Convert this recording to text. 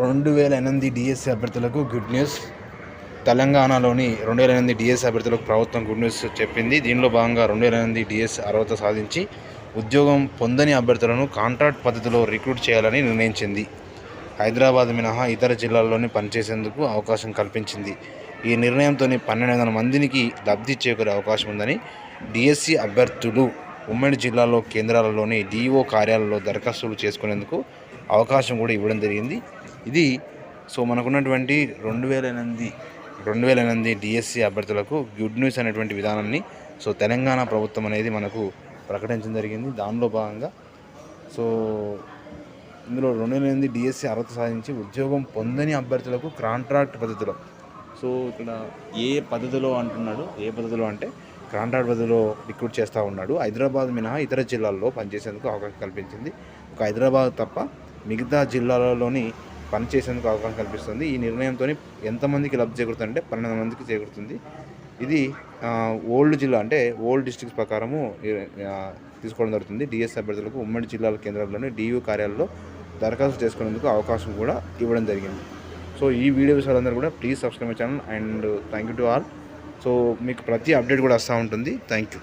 రెండు వేల ఎనిమిది డిఎస్సి అభ్యర్థులకు గుడ్ న్యూస్. తెలంగాణలోని రెండు వేల ఎనిమిది డిఎస్సి అభ్యర్థులకు ప్రభుత్వం గుడ్ న్యూస్ చెప్పింది. దీనిలో భాగంగా రెండు వేల ఎనిమిది డిఎస్సి అర్హత సాధించి ఉద్యోగం పొందని అభ్యర్థులను కాంట్రాక్ట్ పద్ధతిలో రిక్రూట్ చేయాలని నిర్ణయించింది. హైదరాబాద్ మినహా ఇతర జిల్లాల్లోని పనిచేసేందుకు అవకాశం కల్పించింది. ఈ నిర్ణయంతో పన్నెండు వందల మందికి లబ్ధి చేకూరే అవకాశం ఉందని డిఎస్సి అభ్యర్థులు ఉమ్మడి జిల్లాలో కేంద్రాలలోని డిఓ కార్యాలయంలో దరఖాస్తులు చేసుకునేందుకు అవకాశం కూడా ఇవ్వడం జరిగింది. ఇది సో మనకున్నటువంటి రెండు వేల ఎనిమిది రెండు వేల ఎనిమిది డిఎస్సి అభ్యర్థులకు గుడ్ న్యూస్ అనేటువంటి విధానాన్ని సో తెలంగాణ ప్రభుత్వం అనేది మనకు ప్రకటించడం జరిగింది. దానిలో భాగంగా సో ఇందులో రెండు వేల ఎనిమిది డిఎస్సి అర్హత సాధించి ఉద్యోగం పొందని అభ్యర్థులకు కాంట్రాక్ట్ పద్ధతిలో. సో ఇక్కడ ఏ పద్ధతిలో అంటున్నాడు? ఏ పద్ధతిలో అంటే కాంట్రాక్ట్ పద్ధతిలో రిక్రూట్ చేస్తూ ఉన్నాడు. హైదరాబాద్ మినహా ఇతర జిల్లాల్లో పనిచేసేందుకు అవకాశం కల్పించింది. ఒక హైదరాబాద్ తప్ప మిగతా జిల్లాలలోని పనిచేసేందుకు అవకాశం కల్పిస్తుంది. ఈ నిర్ణయంతో ఎంతమందికి లబ్ధి చేకూరుతుందంటే పన్నెండు మందికి చేకూరుతుంది. ఇది ఓల్డ్ జిల్లా అంటే ఓల్డ్ డిస్ట్రిక్ట్స్ ప్రకారము తీసుకోవడం జరుగుతుంది. డిఎస్ అభ్యర్థులకు ఉమ్మడి జిల్లాల కేంద్రాల్లోని డియూ కార్యాలయంలో దరఖాస్తు చేసుకునేందుకు అవకాశం కూడా ఇవ్వడం జరిగింది. సో ఈ వీడియో విషయాలందరూ కూడా please subscribe my channel and thank you to all. So మీకు ప్రతి అప్డేట్ కూడా వస్తూ ఉంటుంది. Thank you